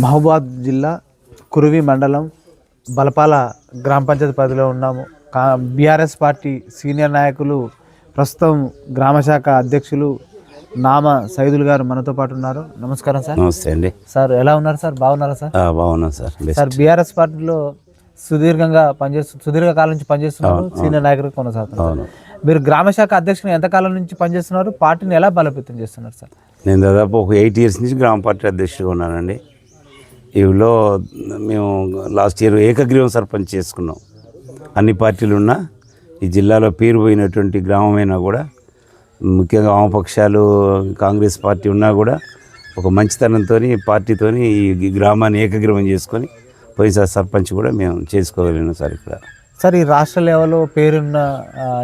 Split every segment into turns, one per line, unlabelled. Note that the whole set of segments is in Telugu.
మహబూబాద్ జిల్లా కురువి మండలం బలపాల గ్రామ పంచాయతీ పరిధిలో ఉన్నాము. కా బీఆర్ఎస్ పార్టీ సీనియర్ నాయకులు ప్రస్తుతం గ్రామ శాఖ అధ్యక్షులు నామ సైదులు గారు మనతో పాటు ఉన్నారు. నమస్కారం సార్.
నమస్తే అండి.
సార్ ఎలా ఉన్నారు సార్? బాగున్నారా సార్?
బాగున్నాను సార్.
సార్ బీఆర్ఎస్ పార్టీలో సుదీర్ఘంగా పనిచేస్తు సుదీర్ఘ కాలం నుంచి పనిచేస్తున్నారు. సీనియర్ నాయకులు కొనసాగుతున్నారు. మీరు గ్రామ శాఖ అధ్యక్షులు ఎంతకాలం నుంచి పనిచేస్తున్నారు? పార్టీని ఎలా బలోపేతం చేస్తున్నారు సార్?
నేను దాదాపు ఒక ఎయిట్ ఇయర్స్ నుంచి గ్రామ పార్టీ అధ్యక్షుడిగా ఉన్నానండి. ఇవిలో మేము లాస్ట్ ఇయర్ ఏకగ్రీవం సర్పంచ్ చేసుకున్నాం. అన్ని పార్టీలు ఉన్నా ఈ జిల్లాలో పేరు పోయినటువంటి గ్రామమైనా కూడా ముఖ్యంగా వామపక్షాలు కాంగ్రెస్ పార్టీ ఉన్నా కూడా ఒక మంచితనంతో పార్టీతో ఈ గ్రామాన్ని ఏకగ్రీవం చేసుకొని పోయినసారి సర్పంచ్ కూడా మేము చేసుకోగలిగినాం సార్ ఇక్కడ.
సార్ ఈ రాష్ట్ర లెవెల్లో పేరున్న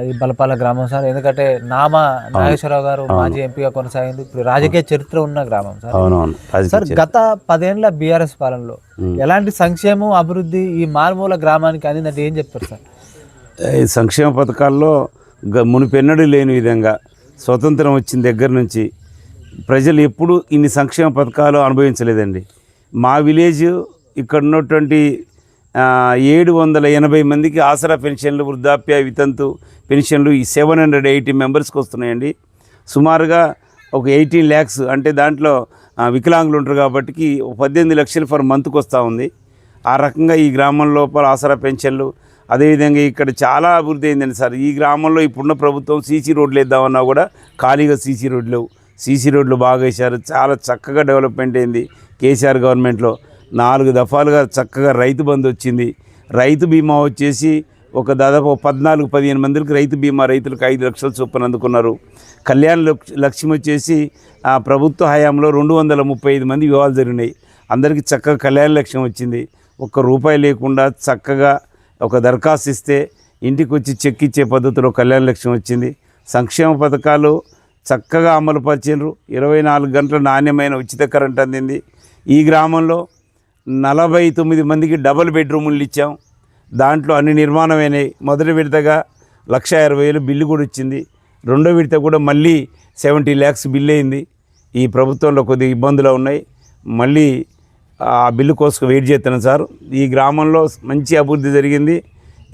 ఈ బలపాల గ్రామం సార్. ఎందుకంటే నామ నాగేశ్వరరావు గారు మాజీ ఎంపీగా కొనసాగింది. ఇప్పుడు రాజకీయ చరిత్ర ఉన్న గ్రామం సార్.
అవునవును.
సార్ గత పదేళ్ళ బీఆర్ఎస్ పాలనలో ఎలాంటి సంక్షేమం అభివృద్ధి ఈ మారుమూల గ్రామానికి అందిందంటే ఏం చెప్తారు సార్?
ఈ సంక్షేమ పథకాల్లో మునుపెన్నడూ లేని విధంగా స్వతంత్రం వచ్చిన దగ్గర నుంచి ప్రజలు ఎప్పుడు ఇన్ని సంక్షేమ పథకాలు అనుభవించలేదండి. మా విలేజ్ ఇక్కడ ఉన్నటువంటి ఏడు వందల ఎనభై మందికి ఆసరా పెన్షన్లు వృద్ధాప్య వితంతు పెన్షన్లు ఈ సెవెన్ హండ్రెడ్ ఎయిటీ మెంబర్స్కి వస్తున్నాయండి. సుమారుగా ఒక ఎయిటీన్ ల్యాక్స్ అంటే దాంట్లో వికలాంగులు ఉంటారు కాబట్టి ఒక పద్దెనిమిది లక్షలు ఫర్ మంత్కి వస్తూ ఉంది. ఆ రకంగా ఈ గ్రామం లోపల ఆసరా పెన్షన్లు అదేవిధంగా ఇక్కడ చాలా అభివృద్ధి అయిందండి సార్. ఈ గ్రామంలో ఇప్పుడున్న ప్రభుత్వం సీసీ రోడ్లు వేద్దామన్నా కూడా ఖాళీగా సీసీ రోడ్లు సీసీ రోడ్లు బాగా వేశారు. చాలా చక్కగా డెవలప్మెంట్ అయింది కేసీఆర్ గవర్నమెంట్లో. నాలుగు దఫాలుగా చక్కగా రైతు బంధు వచ్చింది. రైతు బీమా వచ్చేసి ఒక దాదాపు ఒక పద్నాలుగు పదిహేను మందికి రైతు బీమా రైతులకు ఐదు లక్షల చొప్పున అందుకున్నారు. కళ్యాణ లక్ష్యం వచ్చేసి ప్రభుత్వ హయాంలో రెండు వందల ముప్పై ఐదు మంది వివాహాలు జరిగినాయి. అందరికీ చక్కగా కళ్యాణ లక్ష్యం వచ్చింది. ఒక్క రూపాయి లేకుండా చక్కగా ఒక దరఖాస్తు ఇస్తే ఇంటికి వచ్చి చెక్ ఇచ్చే పద్ధతిలో కళ్యాణ లక్ష్యం వచ్చింది. సంక్షేమ పథకాలు చక్కగా అమలు పరిచినారు ఇరవై నాలుగు గంటల నాణ్యమైన ఉచిత కరెంట్ అందింది. ఈ గ్రామంలో నలభై తొమ్మిది మందికి డబుల్ బెడ్రూములు ఇచ్చాం. దాంట్లో అన్ని నిర్మాణమైనవి మొదటి విడతగా లక్ష ఇరవై వేలు బిల్లు కూడా వచ్చింది. రెండో విడత కూడా మళ్ళీ సెవెంటీ ల్యాక్స్ బిల్ అయింది. ఈ ప్రభుత్వంలో కొద్దిగా ఇబ్బందులు ఉన్నాయి. మళ్ళీ ఆ బిల్లు కోసం వెయిట్ చేస్తున్నాను సార్. ఈ గ్రామంలో మంచి అభివృద్ధి జరిగింది.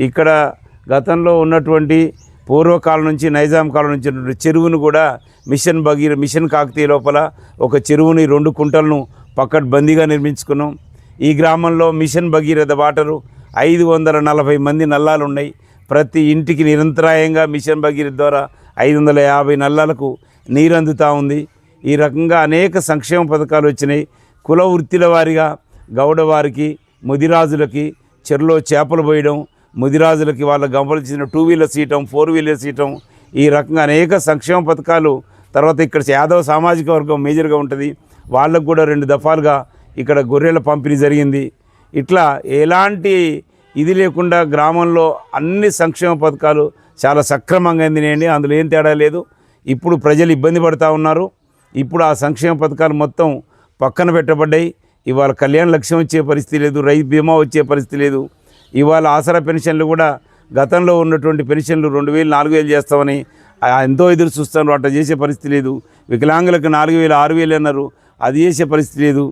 ఇక్కడ గతంలో ఉన్నటువంటి పూర్వకాలం నుంచి నైజాం కాలం నుంచి చెరువును కూడా మిషన్ భగీర మిషన్ కాకతీయ లోపల ఒక చెరువుని రెండు కుంటలను పక్కన బందీగా నిర్మించుకున్నాం. ఈ గ్రామంలో మిషన్ భగీరథ వాటరు ఐదు వందల నలభై మంది నల్లాలు ఉన్నాయి ప్రతి ఇంటికి నిరంతరాయంగా మిషన్ భగీరథ ద్వారా ఐదు వందల యాభై నల్లాలకు నీరు అందుతూ ఉంది. ఈ రకంగా అనేక సంక్షేమ పథకాలు వచ్చినాయి. కుల వృత్తిల వారిగా గౌడవారికి ముదిరాజులకి చెరులో చేపలు పోయడం ముదిరాజులకి వాళ్ళ గమనించిన టూ వీలర్స్ సీటం ఫోర్ వీలర్స్ సీటం ఈ రకంగా అనేక సంక్షేమ పథకాలు తర్వాత ఇక్కడ యాదవ సామాజిక వర్గం మేజర్గా ఉంటుంది. వాళ్ళకు కూడా రెండు దఫాలుగా ఇక్కడ గొర్రెల పంపిణీ జరిగింది. ఇట్లా ఎలాంటి ఇది లేకుండా గ్రామంలో అన్ని సంక్షేమ పథకాలు చాలా సక్రమంగా అందినాయండి. అందులో ఏం తేడా లేదు. ఇప్పుడు ప్రజలు ఇబ్బంది పడుతూ ఉన్నారు. ఇప్పుడు ఆ సంక్షేమ పథకాలు మొత్తం పక్కన పెట్టబడ్డాయి. ఇవాళ కళ్యాణ లక్ష్యం వచ్చే పరిస్థితి లేదు. రైతు బీమా వచ్చే పరిస్థితి లేదు. ఇవాళ ఆసరా పెన్షన్లు కూడా గతంలో ఉన్నటువంటి పెన్షన్లు రెండు వేలు నాలుగు వేలు చేస్తామని ఆ ఎంతో ఎదురు చూస్తాను అట్లా చేసే పరిస్థితి లేదు. వికలాంగులకు నాలుగు వేలు ఆరు వేలు అన్నారు. అది చేసే పరిస్థితి లేదు.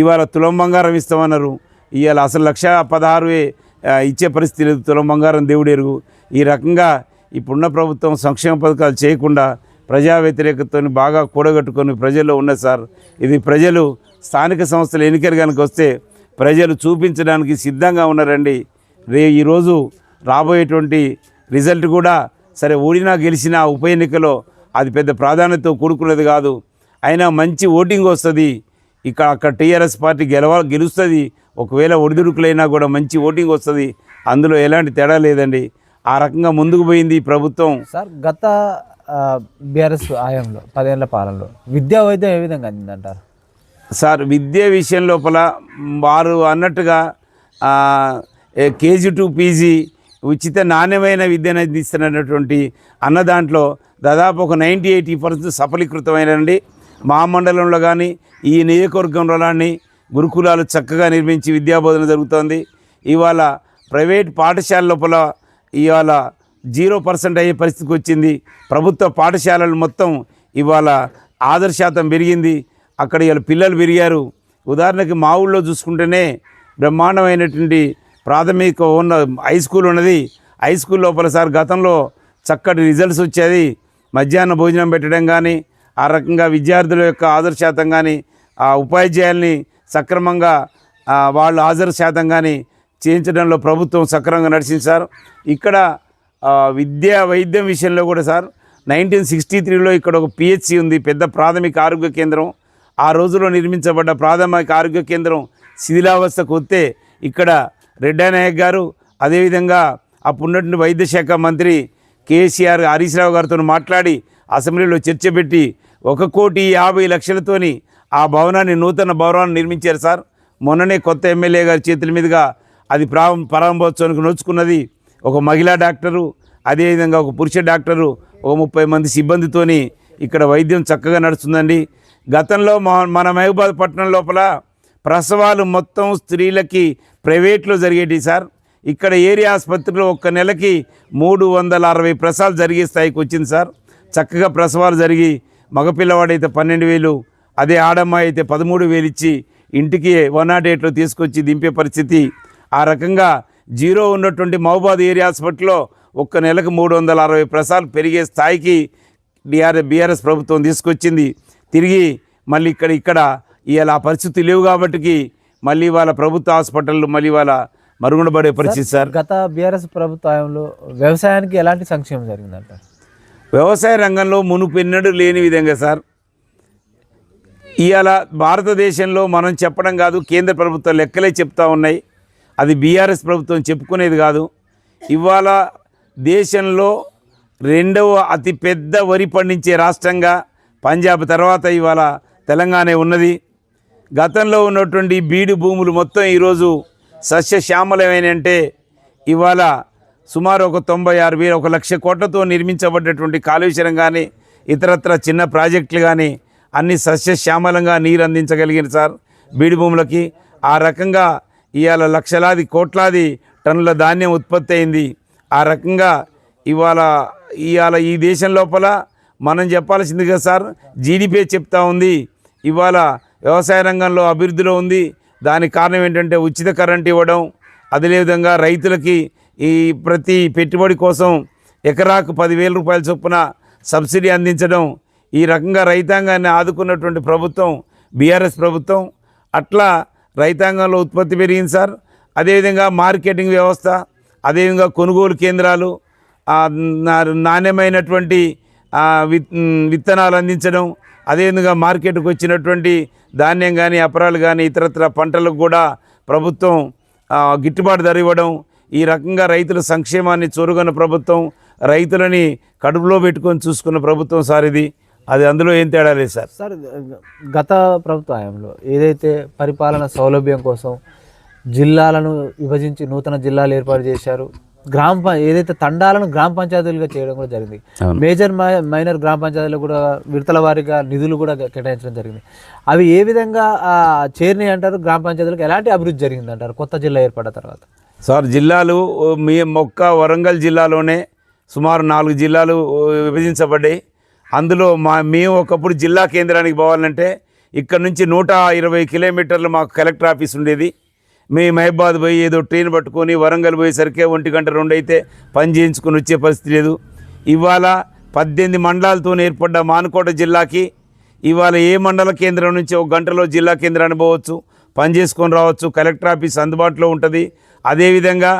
ఇవాళ తులం బంగారం ఇస్తామన్నారు. ఇవాళ అసలు లక్ష పదహారువే ఇచ్చే పరిస్థితి లేదు. తులం బంగారం దేవుడు ఎరుగు ఈ రకంగా ఇప్పుడున్న ప్రభుత్వం సంక్షేమ పథకాలు చేయకుండా ప్రజా వ్యతిరేకతతో బాగా కూడగట్టుకొని ప్రజల్లో ఉన్నది సార్. ఇది ప్రజలు స్థానిక సంస్థలు ఎన్నికలు కనుక వస్తే ప్రజలు చూపించడానికి సిద్ధంగా ఉన్నారండి. రే ఈరోజు రాబోయేటువంటి రిజల్ట్ కూడా సరే ఓడినా గెలిచినా ఉప ఎన్నికలో అది పెద్ద ప్రాధాన్యతతో కూడుకున్నది కాదు. అయినా మంచి ఓటింగ్ వస్తుంది. ఇక్కడ అక్కడ టీఆర్ఎస్ పార్టీ గెలవ గెలుస్తుంది. ఒకవేళ ఒడిదుడుకులైనా కూడా మంచి ఓటింగ్ వస్తుంది. అందులో ఎలాంటి తేడా లేదండి. ఆ రకంగా ముందుకు పోయింది ఈ ప్రభుత్వం.
సార్ గత బీఆర్ఎస్ ఆయంలో పదేళ్ళ పాలనలో విద్యా వైద్యం ఏ విధంగా అందిందంటారు?
సార్ విద్య విషయం లోపల వారు అన్నట్టుగా కేజీ టు పీజీ ఉచిత నాణ్యమైన విద్యను అందిస్తున్నటువంటి అన్న దాంట్లో దాదాపు ఒక నైంటీ ఎయిటీ పర్సెంట్ సఫలీకృతమైనండి మా మండలంలో కానీ ఈ నియోజకవర్గం రుణాన్ని గురుకులాలు చక్కగా నిర్మించి విద్యాబోధన జరుగుతోంది. ఇవాళ ప్రైవేట్ పాఠశాల లోపల ఇవాళ జీరో పర్సెంట్ అయ్యే పరిస్థితికి వచ్చింది. ప్రభుత్వ పాఠశాలలు మొత్తం ఇవాళ ఆదర్శాతం పెరిగింది. అక్కడ ఇవాళ పిల్లలు పెరిగారు. ఉదాహరణకి మా ఊళ్ళో చూసుకుంటేనే బ్రహ్మాండమైనటువంటి ప్రాథమిక ఉన్న హై స్కూల్ ఉన్నది. హై స్కూల్ లోపల సార్ గతంలో చక్కటి రిజల్ట్స్ వచ్చేది. మధ్యాహ్న భోజనం పెట్టడం కానీ ఆ రకంగా విద్యార్థుల యొక్క ఆదర్శాతం కానీ ఆ ఉపాధ్యాయుల్ని సక్రమంగా వాళ్ళు హాజరు శాతం కానీ చేయించడంలో ప్రభుత్వం సక్రమంగా నడిచింది సార్. ఇక్కడ విద్యా వైద్యం విషయంలో కూడా సార్ నైన్టీన్ సిక్స్టీ త్రీలో ఇక్కడ ఒక పిహెచ్సి ఉంది పెద్ద ప్రాథమిక ఆరోగ్య కేంద్రం. ఆ రోజుల్లో నిర్మించబడ్డ ప్రాథమిక ఆరోగ్య కేంద్రం శిథిలావస్థకు వస్తే ఇక్కడ రెడ్డా నాయక్ గారు అదేవిధంగా అప్పుడున్నటువంటి వైద్య శాఖ మంత్రి కేసీఆర్ హరీశ్రావు గారితో మాట్లాడి అసెంబ్లీలో చర్చ పెట్టి ఒక కోటి యాభై లక్షలతోని ఆ భవనాన్ని నూతన భవనాన్ని నిర్మించారు సార్. మొన్ననే కొత్త ఎమ్మెల్యే గారి చేతుల మీదుగా అది ప్రా ప్రారంభోత్సవానికి నోచుకున్నది ఒక మహిళా డాక్టరు అదేవిధంగా ఒక పురుష డాక్టరు ఒక ముప్పై మంది సిబ్బందితోని ఇక్కడ వైద్యం చక్కగా నడుస్తుందండి. గతంలో మన మహబూబాద్ పట్టణం లోపల ప్రసవాలు మొత్తం స్త్రీలకి ప్రైవేట్లో జరిగేటి సార్. ఇక్కడ ఏరియా ఆసుపత్రిలో ఒక్క నెలకి మూడు వందల అరవై ప్రసవాలు జరిగే స్థాయికి వచ్చింది సార్. చక్కగా ప్రసవాలు జరిగి మగపిల్లవాడైతే పన్నెండు వేలు అదే ఆడమ్మాయి అయితే పదమూడు వేలు ఇచ్చి ఇంటికి వన్ నాట్ ఎయిట్లో తీసుకొచ్చి దింపే పరిస్థితి. ఆ రకంగా జీరో ఉన్నటువంటి మహబాద్ ఏరియా హాస్పిటల్లో ఒక్క నెలకు మూడు వందల అరవై ప్రసాలు పెరిగే స్థాయికి డిఆర్ఎస్ బీఆర్ఎస్ ప్రభుత్వం తీసుకొచ్చింది. తిరిగి మళ్ళీ ఇక్కడ ఇక్కడ ఇవాళ పరిస్థితి లేవు కాబట్టికి మళ్ళీ వాళ్ళ ప్రభుత్వ హాస్పిటల్ మళ్ళీ వాళ్ళ మరుగునబడే పరిస్థితి సార్.
గత బీఆర్ఎస్ ప్రభుత్వంలో వ్యవసాయానికి ఎలాంటి సంక్షేమం జరిగిందంట
వ్యవసాయ రంగంలో మునుపెన్నడూ లేని విధంగా సార్. ఇవాళ భారతదేశంలో మనం చెప్పడం కాదు కేంద్ర ప్రభుత్వం లెక్కలే చెప్తా ఉన్నాయి. అది బీఆర్ఎస్ ప్రభుత్వం చెప్పుకునేది కాదు. ఇవాళ దేశంలో రెండవ అతిపెద్ద వరి పండించే రాష్ట్రంగా పంజాబ్ తర్వాత ఇవాళ తెలంగాణ ఉన్నది. గతంలో ఉన్నటువంటి బీడు భూములు మొత్తం ఈరోజు సస్యశ్యామలమేనంటే ఇవాళ సుమారు ఒక తొంభై ఆరు వేలు ఒక లక్ష కోట్లతో నిర్మించబడ్డటువంటి కాళేశ్వరం కానీ ఇతరత్ర చిన్న ప్రాజెక్టులు కానీ అన్ని సస్యశ్యామలంగా నీరు అందించగలిగింది సార్. బీడు భూములకి ఆ రకంగా ఇవాళ లక్షలాది కోట్లాది టన్నుల ధాన్యం ఉత్పత్తి అయింది. ఆ రకంగా ఇవాళ ఇవాళ ఈ దేశం లోపల మనం చెప్పాల్సింది కదా సార్ జీడిపే చెప్తా ఉంది. ఇవాళ వ్యవసాయ రంగంలో అభివృద్ధిలో ఉంది. దానికి కారణం ఏంటంటే ఉచిత కరెంట్ ఇవ్వడం. అదేవిధంగా రైతులకి ఈ ప్రతి పెట్టుబడి కోసం ఎకరాకు పదివేల రూపాయల చొప్పున సబ్సిడీ అందించడం. ఈ రకంగా రైతాంగాన్ని ఆదుకున్నటువంటి ప్రభుత్వం బీఆర్ఎస్ ప్రభుత్వం అట్లా రైతాంగంలో ఉత్పత్తి పెరిగింది సార్. అదేవిధంగా మార్కెటింగ్ వ్యవస్థ అదేవిధంగా కొనుగోలు కేంద్రాలు నాణ్యమైనటువంటి విత్ విత్తనాలు అందించడం అదేవిధంగా మార్కెట్కు వచ్చినటువంటి ధాన్యం కానీ అపరాలు కానీ ఇతరత్ర పంటలకు కూడా ప్రభుత్వం గిట్టుబాటు ధర ఇవ్వడం ఈ రకంగా రైతుల సంక్షేమాన్ని చూరుగన్న ప్రభుత్వం రైతులని కడుపులో పెట్టుకొని చూసుకున్న ప్రభుత్వం సార్ ఇది. అది అందులో ఏం తేడా లేదు సార్.
సార్ గత ప్రభుత్వ హయాంలో ఏదైతే పరిపాలన సౌలభ్యం కోసం జిల్లాలను విభజించి నూతన జిల్లాలు ఏర్పాటు చేశారు గ్రామ ఏదైతే తండాలను గ్రామ పంచాయతీలుగా చేయడం కూడా జరిగింది. మేజర్ మై- మైనర్ గ్రామ పంచాయతీలు కూడా విడతల వారీగా నిధులు కూడా కేటాయించడం జరిగింది. అవి ఏ విధంగా ఆ, చేరినాయి అంటారు? గ్రామ పంచాయతీలకు ఎలాంటి అభివృద్ధి జరిగింది అంటారు? కొత్త జిల్లా ఏర్పడిన తర్వాత.
సార్ జిల్లాలు మీ మొక్క వరంగల్ జిల్లాలోనే సుమారు నాలుగు జిల్లాలు విభజించబడ్డాయి. అందులో మా మేము ఒకప్పుడు జిల్లా కేంద్రానికి పోవాలంటే ఇక్కడ నుంచి నూట ఇరవై కిలోమీటర్లు మాకు కలెక్టర్ ఆఫీస్ ఉండేది. మేము మహబాద్ పోయి ఏదో ట్రైన్ పట్టుకొని వరంగల్ పోయేసరికి ఒంటి గంట రెండు అయితే పని చేయించుకొని వచ్చే పరిస్థితి లేదు. ఇవాళ పద్దెనిమిది మండలాలతో ఏర్పడ్డ మానుకోట జిల్లాకి ఇవాళ ఏ మండల కేంద్రం నుంచి ఒక గంటలో జిల్లా కేంద్రాన్ని పోవచ్చు పని చేసుకొని రావచ్చు కలెక్టర్ ఆఫీస్ అందుబాటులో ఉంటుంది. అదేవిధంగా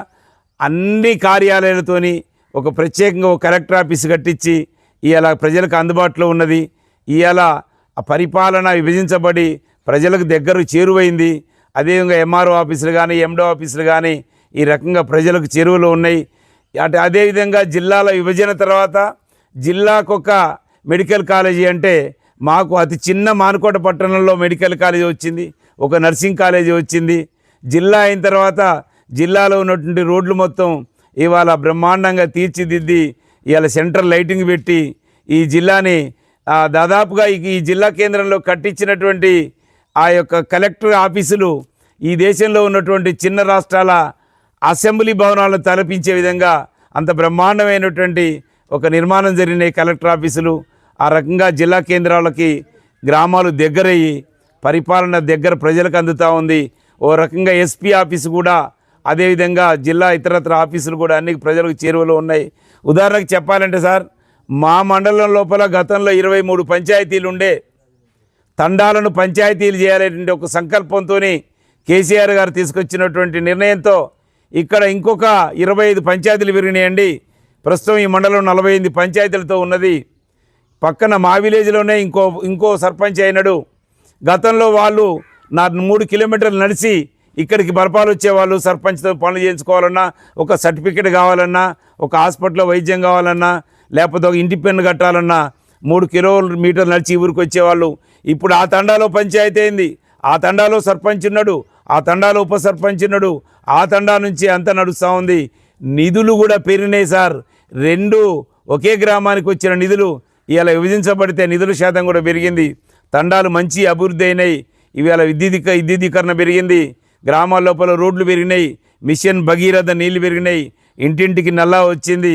అన్ని కార్యాలయాలతోని ఒక ప్రత్యేకంగా ఒక కలెక్టర్ ఆఫీస్ కట్టించి ఇవాళ ప్రజలకు అందుబాటులో ఉన్నది. ఇవాళ పరిపాలన విభజించబడి ప్రజలకు దగ్గర చేరువైంది. అదేవిధంగా ఎంఆర్ఓ ఆఫీసులు కానీ ఎండో ఆఫీసులు కానీ ఈ రకంగా ప్రజలకు చేరువలో ఉన్నాయి. అటు అదేవిధంగా జిల్లాల విభజన తర్వాత జిల్లాకొక మెడికల్ కాలేజీ అంటే మాకు అతి చిన్న మానుకోట పట్టణంలో మెడికల్ కాలేజీ వచ్చింది. ఒక నర్సింగ్ కాలేజీ వచ్చింది. జిల్లా అయిన తర్వాత జిల్లాలో ఉన్నటువంటి రోడ్లు మొత్తం ఇవాళ బ్రహ్మాండంగా తీర్చిదిద్ది ఇవాళ సెంట్రల్ లైటింగ్ పెట్టి ఈ జిల్లాని దాదాపుగా ఈ ఈ జిల్లా కేంద్రంలో కట్టించినటువంటి ఆ యొక్క కలెక్టర్ ఆఫీసులు ఈ దేశంలో ఉన్నటువంటి చిన్న రాష్ట్రాల అసెంబ్లీ భవనాలను తలపించే విధంగా అంత బ్రహ్మాండమైనటువంటి ఒక నిర్మాణం జరిగిన కలెక్టర్ ఆఫీసులు. ఆ రకంగా జిల్లా కేంద్రాలకి గ్రామాలు దగ్గరయ్యి పరిపాలన దగ్గర ప్రజలకు అందుతూ ఉంది. ఓ రకంగా ఎస్పీ ఆఫీసు కూడా అదేవిధంగా జిల్లా ఇతరత్ర ఆఫీసులు కూడా అన్ని ప్రజలకు చేరువలో ఉన్నాయి. ఉదాహరణకు చెప్పాలంటే సార్ మా మండలం లోపల గతంలో ఇరవై మూడు పంచాయతీలు ఉండే తండాలను పంచాయతీలు చేయాలనేటువంటి ఒక సంకల్పంతో కేసీఆర్ గారు తీసుకొచ్చినటువంటి నిర్ణయంతో ఇక్కడ ఇంకొక ఇరవై ఐదు పంచాయతీలు పెరిగినాయండి ప్రస్తుతం ఈ మండలం నలభై ఎనిమిది పంచాయతీలతో ఉన్నది. పక్కన మా విలేజ్లోనే ఇంకో ఇంకో సర్పంచ్ అయినాడు. గతంలో వాళ్ళు నా మూడు కిలోమీటర్లు నడిచి ఇక్కడికి బరపాలు వచ్చేవాళ్ళు సర్పంచ్తో పనులు చేయించుకోవాలన్నా ఒక సర్టిఫికెట్ కావాలన్నా ఒక హాస్పిటల్లో వైద్యం కావాలన్నా లేకపోతే ఒక ఇంటి పెన్ను కట్టాలన్నా మూడు కిలోమీటర్లు నడిచి ఊరికి వచ్చేవాళ్ళు. ఇప్పుడు ఆ తండాలో పంచాయతీ అయింది. ఆ తండాలో సర్పంచ్ ఉన్నాడు ఆ తండాలో ఉప సర్పంచ్ ఉన్నాడు. ఆ తండా నుంచి అంత నడుస్తూ ఉంది. నిధులు కూడా పెరిగినాయి సార్. రెండు ఒకే గ్రామానికి వచ్చిన నిధులు ఇలా విభజించబడితే నిధుల శాతం కూడా పెరిగింది. తండాలు మంచి అభివృద్ధి అయినాయి. ఇవాళ విద్యుదీక విద్యుదీకరణ పెరిగింది. గ్రామాల లోపల రోడ్లు పెరిగినాయి మిషన్ భగీరథ నీళ్ళు పెరిగినాయి ఇంటింటికి నల్లా వచ్చింది.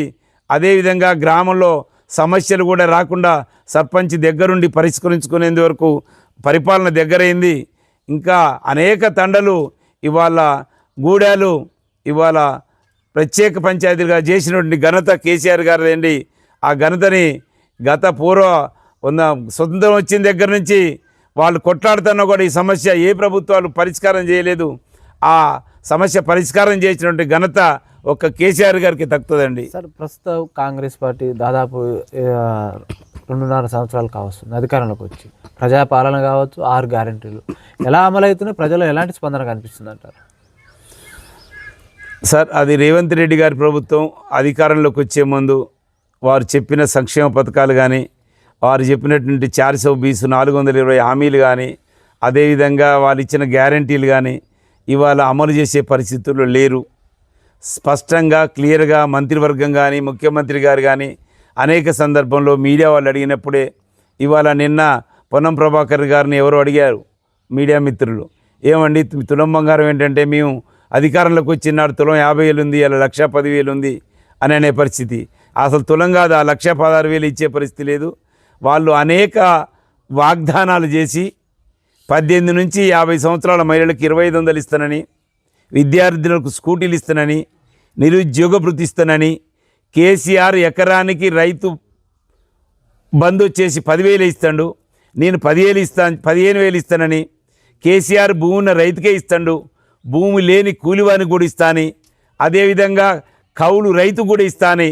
అదేవిధంగా గ్రామంలో సమస్యలు కూడా రాకుండా సర్పంచ్ దగ్గరుండి పరిష్కరించుకునేందు వరకు పరిపాలన దగ్గరైంది. ఇంకా అనేక తండలు ఇవాళ గూడాలు ఇవాళ ప్రత్యేక పంచాయతీలుగా చేసినటువంటి ఘనత కేసీఆర్ గారు ఆ ఘనతని గత పూర్వ ఉన్న స్వతంత్రం వచ్చిన దగ్గర నుంచి వాళ్ళు కొట్లాడుతున్నా కూడా ఈ సమస్య ఏ ప్రభుత్వాలు పరిష్కారం చేయలేదు. ఆ సమస్య పరిష్కారం చేసినటువంటి ఘనత ఒక్క కేసీఆర్ గారికి తక్కుతుందండి.
సార్ ప్రస్తుతం కాంగ్రెస్ పార్టీ దాదాపు రెండున్నర సంవత్సరాలు కావస్తుంది. అధికారంలోకి వచ్చి ప్రజాపాలన కావచ్చు ఆరు గ్యారెంటీలు. ఎలా అమలవుతున్నాయి? ప్రజలు ఎలాంటి స్పందన కనిపిస్తుంది అంటారు
సార్ అది రేవంత్ రెడ్డి గారి ప్రభుత్వం అధికారంలోకి వచ్చే ముందు వారు చెప్పిన సంక్షేమ పథకాలు కానీ వారు చెప్పినటువంటి చార్ సౌ బీసు నాలుగు వందల ఇరవై హామీలు కానీ అదేవిధంగా వాళ్ళు ఇచ్చిన గ్యారంటీలు కానీ ఇవాళ అమలు చేసే పరిస్థితుల్లో లేరు. స్పష్టంగా క్లియర్గా మంత్రివర్గం కానీ ముఖ్యమంత్రి గారు కానీ అనేక సందర్భంలో మీడియా వాళ్ళు అడిగినప్పుడే ఇవాళ నిన్న పొన్నం ప్రభాకర్ గారిని ఎవరు అడిగారు మీడియా మిత్రులు. ఏమండి తులం బంగారం ఏంటంటే మేము అధికారంలోకి వచ్చినాడు తులం యాభై వేలు ఉంది అలా లక్ష పదివేలు ఉంది అని అనే పరిస్థితి. అసలు తులం కాదు ఆ లక్ష పదహారు వేలు ఇచ్చే పరిస్థితి లేదు. వాళ్ళు అనేక వాగ్దానాలు చేసి పద్దెనిమిది నుంచి యాభై సంవత్సరాల మహిళలకు ఇరవై ఐదు వందలు ఇస్తానని విద్యార్థులకు స్కూటీలు ఇస్తానని నిరుద్యోగ భృతి ఇస్తానని కేసీఆర్ ఎకరానికి రైతు బంద్ వచ్చేసి పదివేలు ఇస్తాడు నేను పదివేలు ఇస్తాను పదిహేను వేలు ఇస్తానని కేసీఆర్ భూమి ఉన్న రైతుకే ఇస్తాడు భూమి లేని కూలివానికి కూడా ఇస్తాని అదేవిధంగా కౌలు రైతు కూడా ఇస్తాని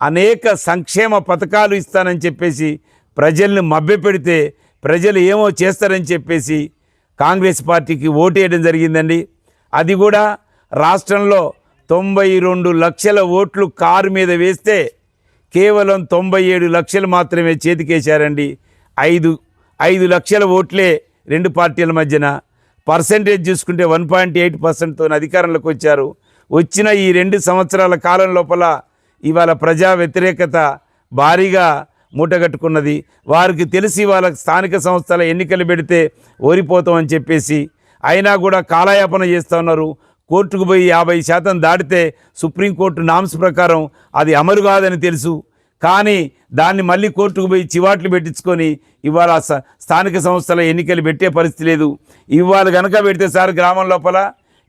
అనేక సంక్షేమ పథకాలు ఇస్తానని చెప్పేసి ప్రజల్ని మభ్యపెడితే ప్రజలు ఏమో చేస్తారని చెప్పేసి కాంగ్రెస్ పార్టీకి ఓటేయడం జరిగిందండి. అది కూడా రాష్ట్రంలో తొంభై రెండు లక్షల ఓట్లు కారు మీద వేస్తే కేవలం తొంభై ఏడు లక్షలు మాత్రమే చేతికేశారండి. ఐదు ఐదు లక్షల ఓట్లే రెండు పార్టీల మధ్యన పర్సంటేజ్ చూసుకుంటే వన్ పాయింట్ ఎయిట్ పర్సెంట్తో అధికారంలోకి వచ్చారు. వచ్చిన ఈ రెండు సంవత్సరాల కాలం లోపల ఇవాళ ప్రజా వ్యతిరేకత భారీగా మూటగట్టుకున్నది. వారికి తెలిసి వాళ్ళ స్థానిక సంస్థల ఎన్నికలు పెడితే ఓరిపోతామని చెప్పేసి అయినా కూడా కాలయాపన చేస్తూ ఉన్నారు. కోర్టుకు పోయి యాభై శాతం దాటితే సుప్రీంకోర్టు నామ్స్ ప్రకారం అది అమలు కాదని తెలుసు. కానీ దాన్ని మళ్ళీ కోర్టుకు పోయి చివాట్లు పెట్టించుకొని ఇవాళ స్థానిక సంస్థల ఎన్నికలు పెట్టే పరిస్థితి లేదు. ఇవాళ గనక పెడితే సార్ గ్రామం లోపల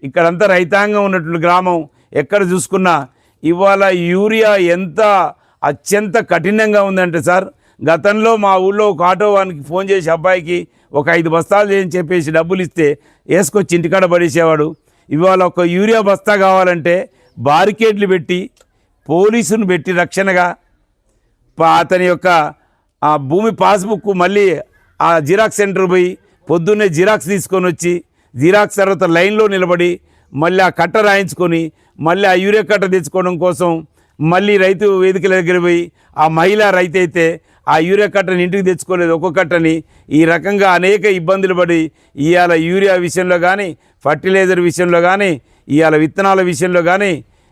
ఇక్కడంతా రైతాంగం ఉన్నటువంటి గ్రామం. ఎక్కడ చూసుకున్నా ఇవాళ యూరియా ఎంత అత్యంత కఠినంగా ఉందంటే సార్ గతంలో మా ఊళ్ళో ఒక ఆటో వానికి ఫోన్ చేసి అబ్బాయికి ఒక ఐదు బస్తాలు చేయని చెప్పేసి డబ్బులు ఇస్తే వేసుకొచ్చి ఇంటికాడ పడేసేవాడు. ఇవాళ ఒక యూరియా బస్తా కావాలంటే బారికేడ్లు పెట్టి పోలీసును పెట్టి రక్షణగా అతని యొక్క ఆ భూమి పాస్బుక్ మళ్ళీ ఆ జిరాక్స్ సెంటర్ పోయి పొద్దున్నే జిరాక్స్ తీసుకొని వచ్చి జిరాక్స్ తర్వాత లైన్లో నిలబడి మళ్ళీ ఆ కట్ట రాయించుకొని మళ్ళీ ఆ యూరియా కట్ట తెచ్చుకోవడం కోసం మళ్ళీ రైతు వేదికల దగ్గర పోయి ఆ మహిళా రైతు అయితే ఆ యూరియా కట్టని ఇంటికి తెచ్చుకోలేదు ఒక్కొక్క కట్టని. ఈ రకంగా అనేక ఇబ్బందులు పడి ఇవాళ యూరియా విషయంలో కానీ ఫర్టిలైజర్ విషయంలో కానీ ఇవాళ విత్తనాల విషయంలో కానీ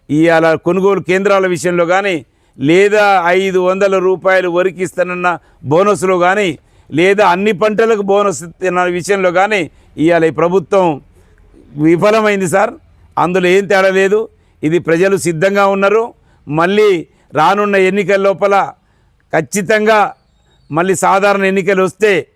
ఇవాళ కొనుగోలు కేంద్రాల విషయంలో కానీ లేదా ఐదు వందల రూపాయలు వరికిస్తానన్న ఇస్తానన్న బోనస్లో కానీ లేదా అన్ని పంటలకు బోనస్ తిన్న విషయంలో కానీ ఇవాళ ఈ ప్రభుత్వం విఫలమైంది సార్. అందులో ఏం తేడా లేదు. ఇది ప్రజలు సిద్ధంగా ఉన్నారు. మళ్ళీ రానున్న ఎన్నికల లోపల ఖచ్చితంగా మళ్ళీ సాధారణ ఎన్నికలు వస్తే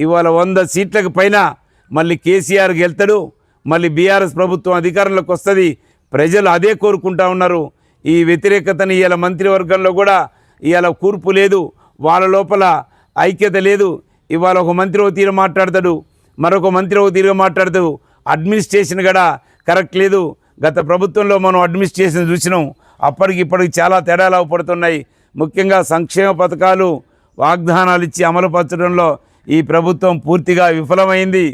ఇవాళ వంద సీట్లకు పైన మళ్ళీ కేసీఆర్ గెలుతాడు మళ్ళీ బీఆర్ఎస్ ప్రభుత్వం అధికారంలోకి వస్తుంది. ప్రజలు అదే కోరుకుంటా ఉన్నారు. ఈ వ్యతిరేకతని ఇవాళ మంత్రివర్గంలో కూడా ఇవాళ కూర్పు లేదు వాళ్ళ లోపల ఐక్యత లేదు. ఇవాళ ఒక మంత్రి ఒక తీరు మాట్లాడతాడు మరొక మంత్రి ఒక తీరుగా మాట్లాడతాడు. అడ్మినిస్ట్రేషన్ కూడా కరెక్ట్ లేదు. గత ప్రభుత్వంలో మనం అడ్మినిస్ట్రేషన్ చూసినాం. అప్పటికి ఇప్పటికి చాలా తేడాలు అవపడుతున్నాయి ముఖ్యంగా సంక్షేమ పథకాలు వాగ్దానాలు ఇచ్చి అమలుపరచడంలో ఈ ప్రభుత్వం పూర్తిగా విఫలమైంది.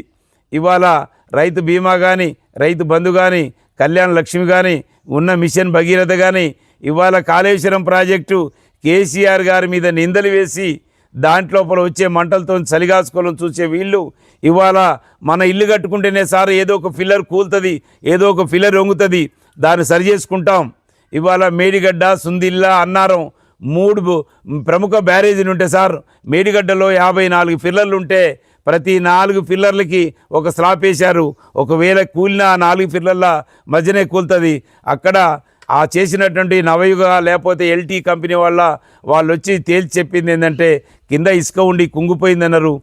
ఇవాళ రైతు బీమా కానీ రైతు బంధు కానీ కళ్యాణ లక్ష్మి కానీ ఉన్న మిషన్ భగీరథ కానీ ఇవాళ కాళేశ్వరం ప్రాజెక్టు కేసీఆర్ గారి మీద నిందలు వేసి దాంట్లోపల వచ్చే మంటలతో చలిగాసుకోవాలని చూసే వీళ్ళు ఇవాళ మన ఇల్లు కట్టుకుంటేనే సార్ ఏదో ఒక ఫిల్లర్ కూలుతుంది ఏదో ఒక ఫిల్లర్ వంగుతుంది దాన్ని సరి చేసుకుంటాం ఇవాళ మేడిగడ్డ సుందిల్లా అన్నారం మూడు ప్రముఖ బ్యారేజీలు ఉంటాయి సార్. మేడిగడ్డలో యాభై నాలుగు ఫిల్లర్లు ఉంటే ప్రతి నాలుగు ఫిల్లర్లకి ఒక స్లాబ్ వేశారు. ఒకవేళ కూలిన ఆ నాలుగు ఫిల్లర్ల మధ్యనే కూలుతుంది. అక్కడ ఆ చేసినటువంటి నవయుగ లేకపోతే ఎల్టీ కంపెనీ వాళ్ళ వాళ్ళు వచ్చి తేల్చి చెప్పింది ఏంటంటే కింద ఇసుక ఉండి కుంగిపోయిందన్నారు.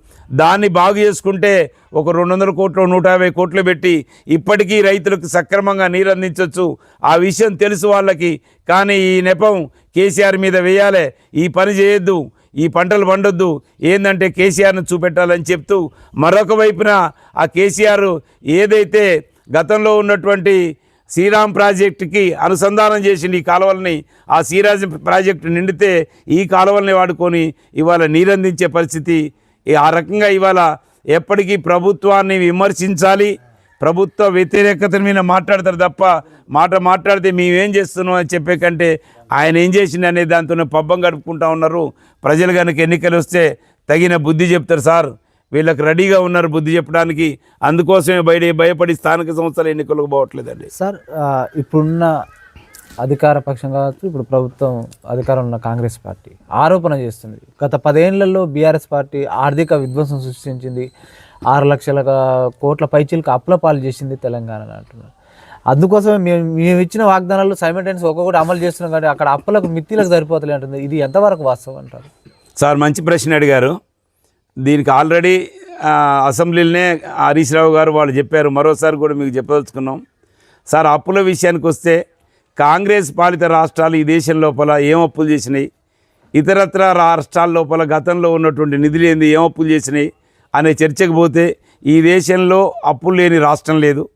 దాన్ని బాగు చేసుకుంటే ఒక రెండు వందల కోట్లు నూట యాభై కోట్లు పెట్టి ఇప్పటికీ రైతులకు సక్రమంగా నీరు అందించవచ్చు ఆ విషయం తెలుసు వాళ్ళకి. కానీ ఈ నెపం కేసీఆర్ మీద వేయాలి. ఈ పని చేయొద్దు. ఈ పంటలు పండొద్దు. ఏంటంటే కేసీఆర్ను చూపెట్టాలని చెప్తూ మరొక వైపున ఆ కేసీఆర్ ఏదైతే గతంలో ఉన్నటువంటి శ్రీరామ్ ప్రాజెక్టుకి అనుసంధానం చేసింది ఈ కాలువల్ని ఆ శ్రీరాజ్ ప్రాజెక్టు నిండితే ఈ కాలువల్ని వాడుకొని ఇవాళ నీరందించే పరిస్థితి ఆ రకంగా ఇవాళ ఎప్పటికీ ప్రభుత్వాన్ని విమర్శించాలి. ప్రభుత్వ వ్యతిరేకత మీద మాట్లాడతారు తప్ప మాట మాట్లాడితే మేమేం చేస్తున్నాం అని చెప్పే కంటే ఆయన ఏం చేసింది అనే దాంతోనే పబ్బం గడుపుకుంటా ఉన్నారు. ప్రజలు కనుక ఎన్నికలు వస్తే తగిన బుద్ధి చెప్తారు సార్. వీళ్ళకి రెడీగా ఉన్నారు బుద్ధి చెప్పడానికి. అందుకోసమే బయట భయపడి స్థానిక సంస్థల ఎన్నికలకు పోవట్లేదండి.
సార్ ఇప్పుడున్న అధికార పక్షం కావచ్చు ఇప్పుడు ప్రభుత్వం అధికారంలో ఉన్న కాంగ్రెస్ పార్టీ ఆరోపణ చేస్తుంది. గత పదేళ్ళలో బీఆర్ఎస్ పార్టీ ఆర్థిక విధ్వంసం సృష్టించింది. ఆరు లక్షల కోట్ల పైచీలకు అప్పుల పాలు చేసింది తెలంగాణ అంటున్నారు. అందుకోసమే మేము మేము ఇచ్చిన వాగ్దానాలు సైమల్టైన్స్ ఒక్కొక్కటి అమలు చేస్తున్నాం కానీ అక్కడ అప్పులకు మిత్తిలకు సరిపోతలే అంటుంది. ఇది ఎంతవరకు వాస్తవం అంటారు?
సార్ మంచి ప్రశ్న అడిగారు. దీనికి ఆల్రెడీ అసెంబ్లీలోనే హరీష్ రావు గారు వాళ్ళు చెప్పారు. మరోసారి కూడా మీకు చెప్పదలుచుకున్నాం. సార్ అప్పుల విషయానికి వస్తే కాంగ్రెస్ పాలిత రాష్ట్రాలు ఈ దేశం లోపల ఏం అప్పులు చేసినాయి? ఇతరత్ర రాష్ట్రాల లోపల గతంలో ఉన్నటువంటి నిధులు ఏంది? ఏం అప్పులు చేసినాయి? అనే చర్చకు పోతే ఈ దేశంలో అప్పులు లేని రాష్ట్రం లేదు.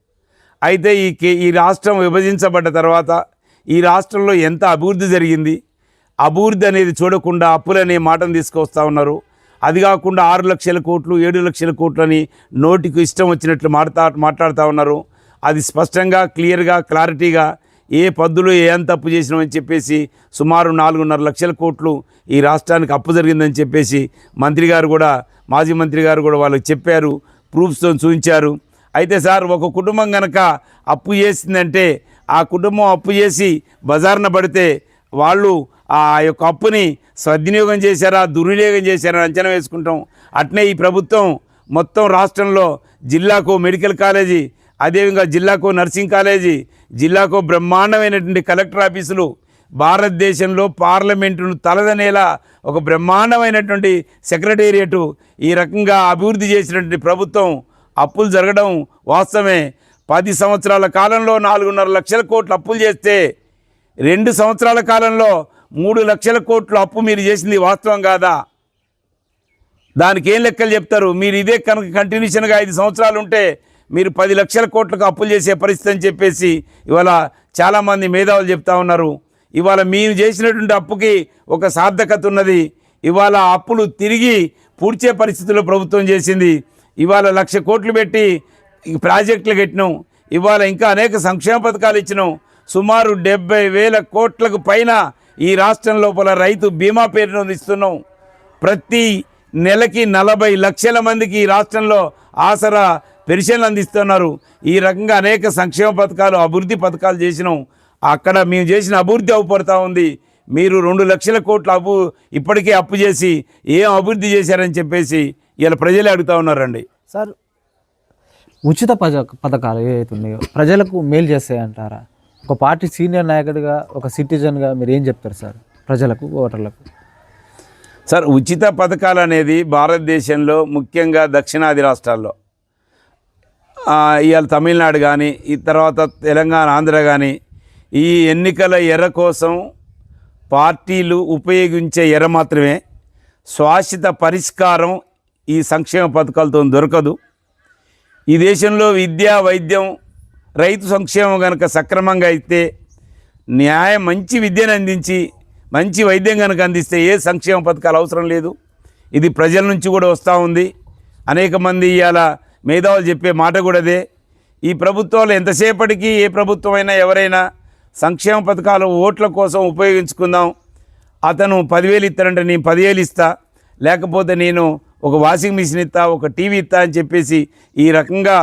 అయితే ఈ కే ఈ రాష్ట్రం విభజించబడ్డ తర్వాత ఈ రాష్ట్రంలో ఎంత అభివృద్ధి జరిగింది? అభివృద్ధి అనేది చూడకుండా అప్పులనే మాటను తీసుకొస్తా ఉన్నారు. అది కాకుండా ఆరు లక్షల కోట్లు ఏడు లక్షల కోట్లు అని నోటికి ఇష్టం వచ్చినట్లు మాట్లాడుతా మాట్లాడుతూ ఉన్నారు. అది స్పష్టంగా క్లియర్గా క్లారిటీగా ఏ పద్దులు ఏ ఎంత అప్పు చేసినామని చెప్పేసి సుమారు నాలుగున్నర లక్షల కోట్లు ఈ రాష్ట్రానికి అప్పు జరిగిందని చెప్పేసి మంత్రి గారు కూడా మాజీ మంత్రి గారు కూడా వాళ్ళకి చెప్పారు ప్రూఫ్స్తో చూపించారు. అయితే సార్ ఒక కుటుంబం కనుక అప్పు చేసిందంటే ఆ కుటుంబం అప్పు చేసి బజార్న పడితే వాళ్ళు ఆ యొక్క అప్పుని సద్వినియోగం చేశారా దుర్వినియోగం చేశారా అంచనా వేసుకుంటాం. అట్నే ఈ ప్రభుత్వం మొత్తం రాష్ట్రంలో జిల్లాకు మెడికల్ కాలేజీ అదేవిధంగా జిల్లాకు నర్సింగ్ కాలేజీ జిల్లాకు బ్రహ్మాండమైనటువంటి కలెక్టర్ ఆఫీసులు భారతదేశంలో పార్లమెంటును తలదనేలా ఒక బ్రహ్మాండమైనటువంటి సెక్రటేరియటు ఈ రకంగా అభివృద్ధి చేసినటువంటి ప్రభుత్వం అప్పులు జరగడం వాస్తవమే. పది సంవత్సరాల కాలంలో నాలుగున్నర లక్షల కోట్లు అప్పులు చేస్తే రెండు సంవత్సరాల కాలంలో మూడు లక్షల కోట్లు అప్పు మీరు చేసింది వాస్తవం కాదా? దానికి ఏం లెక్కలు చెప్తారు? మీరు ఇదే కనుక కంటిన్యూషన్గా ఐదు సంవత్సరాలు ఉంటే మీరు పది లక్షల కోట్లకు అప్పులు చేసే పరిస్థితి అని చెప్పేసి ఇవాళ చాలామంది మేధావులు చెప్తా ఉన్నారు. ఇవాళ మీరు చేసినటువంటి అప్పుకి ఒక సార్థకత ఉన్నది. ఇవాళ అప్పులు తిరిగి పూడ్చే పరిస్థితుల్లో ప్రభుత్వం చేసింది. ఇవాళ లక్ష కోట్లు పెట్టి ప్రాజెక్టులు కట్టినాం. ఇవాళ ఇంకా అనేక సంక్షేమ పథకాలు ఇచ్చినాం. సుమారు డెబ్బై వేల కోట్లకు పైన ఈ రాష్ట్రం లోపల రైతు బీమా పేరును ఇస్తున్నాం ప్రతి నెలకి నలభై లక్షల మందికి ఈ రాష్ట్రంలో ఆసరా పెన్షన్లు అందిస్తున్నారు. ఈ రకంగా అనేక సంక్షేమ పథకాలు అభివృద్ధి పథకాలు చేసినాం. అక్కడ మేము చేసిన అభివృద్ధి అవుపడతా ఉంది. మీరు రెండు లక్షల కోట్ల అప్పు ఇప్పటికే అప్పు చేసి ఏం అభివృద్ధి చేశారని చెప్పేసి ఇలా ప్రజలే అడుగుతా ఉన్నారండి.
సార్ ఉచిత పథ పథకాలు ఏవైతే ఉన్నాయో ప్రజలకు మేలు చేస్తాయంటారా? ఒక పార్టీ సీనియర్ నాయకుడిగా ఒక సిటిజన్గా మీరు ఏం చెప్తారు సార్? ప్రజలకు ఓటర్లకు.
సార్ ఉచిత పథకాలు అనేది భారతదేశంలో ముఖ్యంగా దక్షిణాది రాష్ట్రాల్లో ఇవాళ తమిళనాడు కానీ ఈ తర్వాత తెలంగాణ ఆంధ్ర కానీ ఈ ఎన్నికల ఎర్ర కోసం పార్టీలు ఉపయోగించే ఎర్ర మాత్రమే. శాశ్వత పరిష్కారం ఈ సంక్షేమ పథకాలతో దొరకదు. ఈ దేశంలో విద్య వైద్యం రైతు సంక్షేమం కనుక సక్రమంగా అయితే న్యాయం మంచి విద్యను అందించి మంచి వైద్యం కనుక అందిస్తే ఏ సంక్షేమ పథకాలు అవసరం లేదు. ఇది ప్రజల నుంచి కూడా వస్తూ ఉంది. అనేక మంది ఇవాళ మేధావులు చెప్పే మాట కూడా అదే. ఈ ప్రభుత్వాలు ఎంతసేపటికి ఏ ప్రభుత్వమైనా ఎవరైనా సంక్షేమ పథకాలు ఓట్ల కోసం ఉపయోగించుకుందాం. అతను పదివేలు ఇస్తానంటే నేను పదివేలు ఇస్తా. లేకపోతే నేను ఒక వాషింగ్ మిషన్ ఇస్తా ఒక టీవీ ఇస్తా అని చెప్పేసి ఈ రకంగా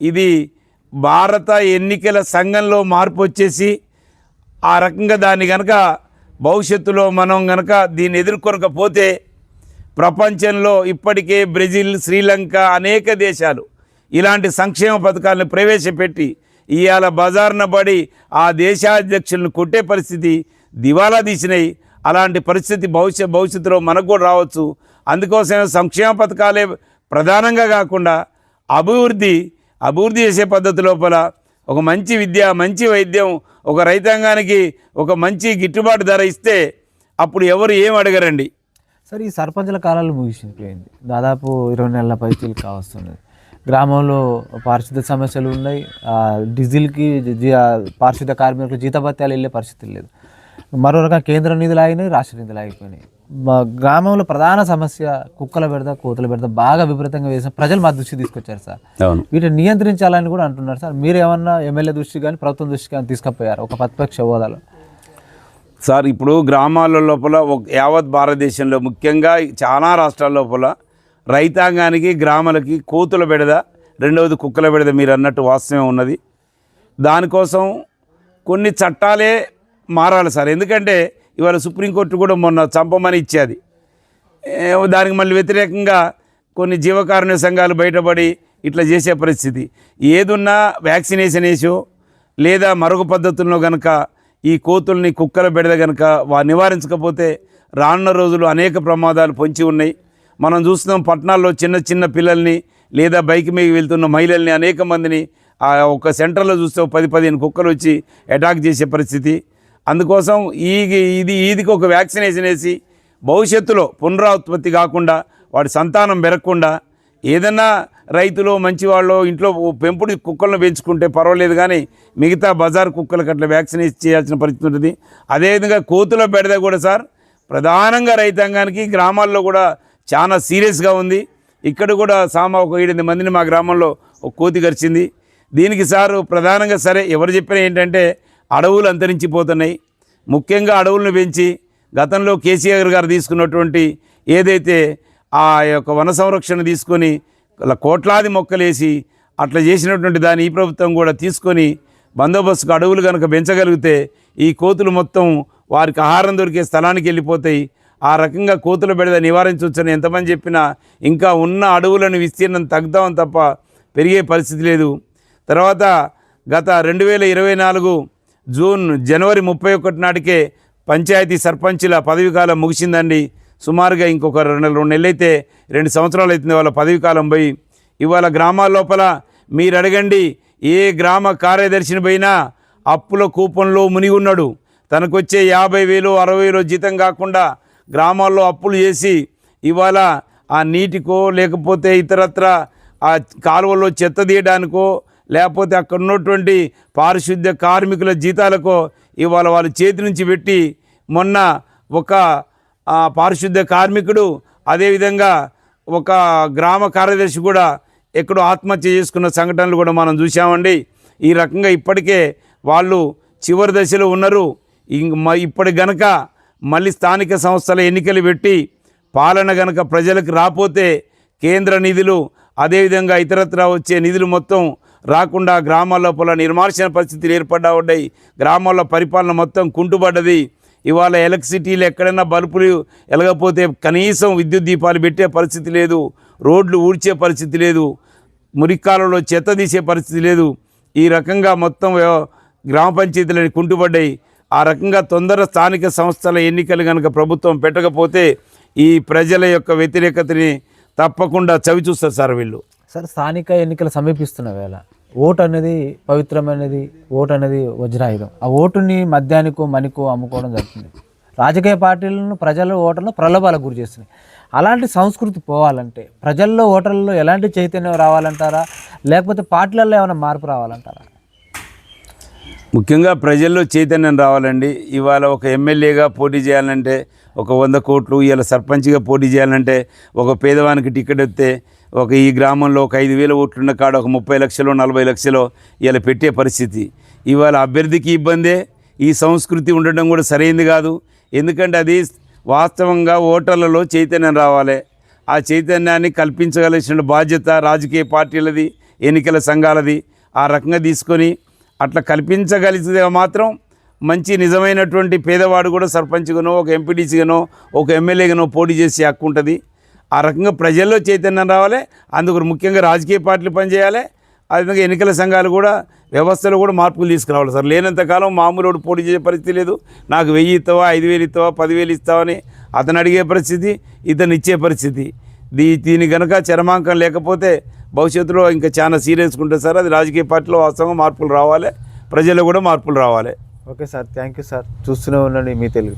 ఇది భారత ఎన్నికల సంఘంలో మార్పు వచ్చేసి ఆ రకంగా దాన్ని కనుక భవిష్యత్తులో మనం కనుక దీన్ని ఎదుర్కొనకపోతే ప్రపంచంలో ఇప్పటికే బ్రెజిల్ శ్రీలంక అనేక దేశాలు ఇలాంటి సంక్షేమ పథకాలను ప్రవేశపెట్టి ఇవాళ బజార్న పడి ఆ దేశాధ్యక్షులను కొట్టే పరిస్థితి దివాలా తీసినాయి. అలాంటి పరిస్థితి భవిష్య భవిష్యత్తులో మనకు కూడా రావచ్చు. అందుకోసమే సంక్షేమ పథకాలే ప్రధానంగా కాకుండా అభివృద్ధి అభివృద్ధి చేసే పద్ధతి లోపల ఒక మంచి విద్య మంచి వైద్యం ఒక రైతాంగానికి ఒక మంచి గిట్టుబాటు ధర ఇస్తే అప్పుడు ఎవరు ఏం అడగరండి?
సార్ ఈ సర్పంచుల కాలాలు ముగిసిపోయింది. దాదాపు ఇరవై నెలల పైచీలు కావస్తున్నది. గ్రామంలో పారిశుద్ధ్య సమస్యలు ఉన్నాయి. డీజిల్కి పారిశుద్ధ్య కార్మికులకు జీతభత్యాలు వెళ్ళే పరిస్థితి లేదు. మరో రకంగా కేంద్ర నిధులు ఆగినాయి రాష్ట్ర నిధులు ఆగిపోయినాయి. మా గ్రామంలో ప్రధాన సమస్య కుక్కల పెడత కోతుల పెడత బాగా విపరీతంగా వేసిన ప్రజలు మా దృష్టి తీసుకొచ్చారు సార్. వీటిని నియంత్రించాలని కూడా అంటున్నారు సార్. మీరు ఏమన్నా ఎమ్మెల్యే దృష్టి కానీ ప్రభుత్వం దృష్టి కానీ తీసుకుపోయారు? ఒక ప్రతిపక్ష హోదాలో.
సార్ ఇప్పుడు గ్రామాల లోపల ఒక యావత్ భారతదేశంలో ముఖ్యంగా చాలా రాష్ట్రాల లోపల రైతాంగానికి గ్రామాలకి కోతుల బెడద రెండవది కుక్కల బెడద మీరు అన్నట్టు వాస్తవం ఉన్నది. దానికోసం కొన్ని చట్టాలే మారాలి సార్. ఎందుకంటే ఇవాళ సుప్రీంకోర్టు కూడా మొన్న చంపమని ఇచ్చేది. దానికి మళ్ళీ వ్యతిరేకంగా కొన్ని జీవకారుణ్య సంఘాలు బయటపడి ఇట్లా చేసే పరిస్థితి. ఏదున్నా వ్యాక్సినేషన్ వేసో లేదా మరొక పద్ధతుల్లో కనుక ఈ కోతుల్ని కుక్కల బెడద కనుక వా నివారించకపోతే రానున్న రోజులు అనేక ప్రమాదాలు పొంచి ఉన్నాయి. మనం చూస్తున్నాం పట్టణాల్లో చిన్న చిన్న పిల్లల్ని లేదా బైక్ మీద వెళ్తున్న మహిళల్ని అనేక మందిని ఆ ఒక సెంటర్లో చూస్తే పది పదిహేను కుక్కలు వచ్చి అటాక్ చేసే పరిస్థితి. అందుకోసం ఈ ఇది ఈదికి ఒక వ్యాక్సినేషన్ వేసి భవిష్యత్తులో పునరావృత్పత్తి కాకుండా వాడి సంతానం పెరగకుండా ఏదన్నా రైతులు మంచివాళ్ళు ఇంట్లో పెంపుడు కుక్కలను పెంచుకుంటే పర్వాలేదు కానీ మిగతా బజార్ కుక్కలకు అట్లా వ్యాక్సినేట్ చేయాల్సిన పరిస్థితి ఉంటుంది. అదేవిధంగా కోతుల బెడద కూడా సార్ ప్రధానంగా రైతాంగానికి గ్రామాల్లో కూడా చాలా సీరియస్గా ఉంది. ఇక్కడ కూడా సామా ఒక ఏడెనిమిది మందిని మా గ్రామంలో ఒక కోతి గరిచింది. దీనికి సారు ప్రధానంగా సరే ఎవరు చెప్పినా ఏంటంటే అడవులు అంతరించిపోతున్నాయి. ముఖ్యంగా అడవులను పెంచి గతంలో కేసీఆర్ గారు తీసుకున్నటువంటి ఏదైతే ఆ యొక్క వన సంరక్షణ తీసుకొని కోట్లాది మొక్కలేసి అట్లా చేసినటువంటి దాన్ని ఈ ప్రభుత్వం కూడా తీసుకొని బందోబస్తుకు అడవులు కనుక పెంచగలిగితే ఈ కోతులు మొత్తం వారికి ఆహారం దొరికే స్థలానికి వెళ్ళిపోతాయి. ఆ రకంగా కోతుల బెడద నివారించవచ్చని ఎంతమంది చెప్పినా ఇంకా ఉన్న అడవులను విస్తీర్ణం తగ్గుదామని తప్ప పెరిగే పరిస్థితి లేదు. తర్వాత గత రెండు వేల ఇరవై నాలుగు జూన్ జనవరి ముప్పై ఒకటి నాటికే పంచాయతీ సర్పంచుల పదవి కాలం ముగిసిందండి. సుమారుగా ఇంకొక రెండు రెండు నెలలు అయితే రెండు సంవత్సరాలు అవుతుంది వాళ్ళ పదవి కాలం పోయి. ఇవాళ గ్రామాల లోపల మీరు అడగండి ఏ గ్రామ కార్యదర్శిని పోయినా అప్పుల కూపంలో మునిగున్నాడు. తనకు వచ్చే యాభై వేలు అరవై వేలు జీతం కాకుండా గ్రామాల్లో అప్పులు చేసి ఇవాళ ఆ నీటికో లేకపోతే ఇతరత్ర ఆ కాలువలో చెత్త తీయడానికో లేకపోతే అక్కడ ఉన్నటువంటి పారిశుద్ధ్య కార్మికుల జీతాలకో ఇవాళ వాళ్ళ చేతి నుంచి పెట్టి మొన్న ఒక పారిశుద్ధ్య కార్మికుడు అదేవిధంగా ఒక గ్రామ కార్యదర్శి కూడా ఎక్కడో ఆత్మహత్య చేసుకున్న సంఘటనలు కూడా మనం చూసామండి ఈ రకంగా ఇప్పటికే వాళ్ళు చివరి దశలో ఉన్నారు. ఇప్పటి గనక మళ్ళీ స్థానిక సంస్థల ఎన్నికలు పెట్టి పాలన గనక ప్రజలకు రాపోతే కేంద్ర నిధులు అదేవిధంగా ఇతరత్రా వచ్చే నిధులు మొత్తం రాకుండా గ్రామాల లోపల నిర్మార్చన పరిస్థితులు ఏర్పడ్డా ఉన్నాయి. గ్రామాల్లో పరిపాలన మొత్తం కుంటుపడ్డది. ఇవాళ ఎలక్ట్రిసిటీలు ఎక్కడైనా బల్బులు ఎలగపోతే కనీసం విద్యుత్ దీపాలు పెట్టే పరిస్థితి లేదు రోడ్లు ఊడ్చే పరిస్థితి లేదు మురికాలలో చెత్త తీసే పరిస్థితి లేదు. ఈ రకంగా మొత్తం గ్రామ పంచాయతీలని కుంటుపడ్డాయి. ఆ రకంగా తొందర స్థానిక సంస్థల ఎన్నికలు కనుక ప్రభుత్వం పెట్టకపోతే ఈ ప్రజల యొక్క వ్యతిరేకతని తప్పకుండా చవి చూస్తారు సార్ వీళ్ళు.
సార్ స్థానిక ఎన్నికలు సమీపిస్తున్న వేళ. ఓటు అనేది పవిత్రమైనది ఓటు అనేది వజ్రాయుధం. ఆ ఓటుని మద్యానికో మనికో అమ్ముకోవడం జరుగుతుంది. రాజకీయ పార్టీలను ప్రజల ఓటర్లను ప్రలోభాలకు గురి చేస్తున్నాయి. అలాంటి సంస్కృతి పోవాలంటే ప్రజల్లో ఓటర్లలో ఎలాంటి చైతన్యం రావాలంటారా? లేకపోతే పార్టీలలో ఏమైనా మార్పు రావాలంటారా?
ముఖ్యంగా ప్రజల్లో చైతన్యం రావాలండి. ఇవాళ ఒక ఎమ్మెల్యేగా పోటీ చేయాలంటే ఒక వంద కోట్లు ఇవాళ సర్పంచ్గా పోటీ చేయాలంటే ఒక పేదవానికి టికెట్ వస్తే ఒక ఈ గ్రామంలో ఒక ఐదు వేల ఓట్లున్న కాడ ఒక ముప్పై లక్షలు నలభై లక్షలు ఇలా పెట్టే పరిస్థితి. ఇవాళ అభ్యర్థికి ఇబ్బందే. ఈ సంస్కృతి ఉండడం కూడా సరైంది కాదు. ఎందుకంటే అది వాస్తవంగా ఓటర్లలో చైతన్యం రావాలి. ఆ చైతన్యాన్ని కల్పించగలిసిన బాధ్యత రాజకీయ పార్టీలది ఎన్నికల సంఘాలది. ఆ రకంగా తీసుకొని అట్లా కల్పించగలిగితే మాత్రం మంచి నిజమైనటువంటి పేదవాడు కూడా సర్పంచ్గానో ఒక ఎంపీడీసీగానో ఒక ఎమ్మెల్యేగానో పోటీ చేసే హక్కు ఉంటుంది. ఆ రకంగా ప్రజల్లో చైతన్యం రావాలి. అందుకు ముఖ్యంగా రాజకీయ పార్టీలు పనిచేయాలి. అదేవిధంగా ఎన్నికల సంఘాలు కూడా వ్యవస్థలో కూడా మార్పులు తీసుకురావాలి సార్. లేనంతకాలం మామూలు పోటీ చేసే పరిస్థితి లేదు. నాకు వెయ్యి ఇస్తావా ఐదు వేలు ఇస్తావా పదివేలు ఇస్తావా అని అతను అడిగే పరిస్థితి ఇతను ఇచ్చే పరిస్థితి. దీ దీని కనుక చరమాంకం లేకపోతే భవిష్యత్తులో ఇంకా చాలా సీరియస్గా ఉంటుంది సార్. అది రాజకీయ పార్టీలో వాస్తవంగా మార్పులు రావాలి. ప్రజల్లో కూడా మార్పులు రావాలి.
Okay sir. Thank you sir. చూస్తూనే ఉండండి మీ తెలుగు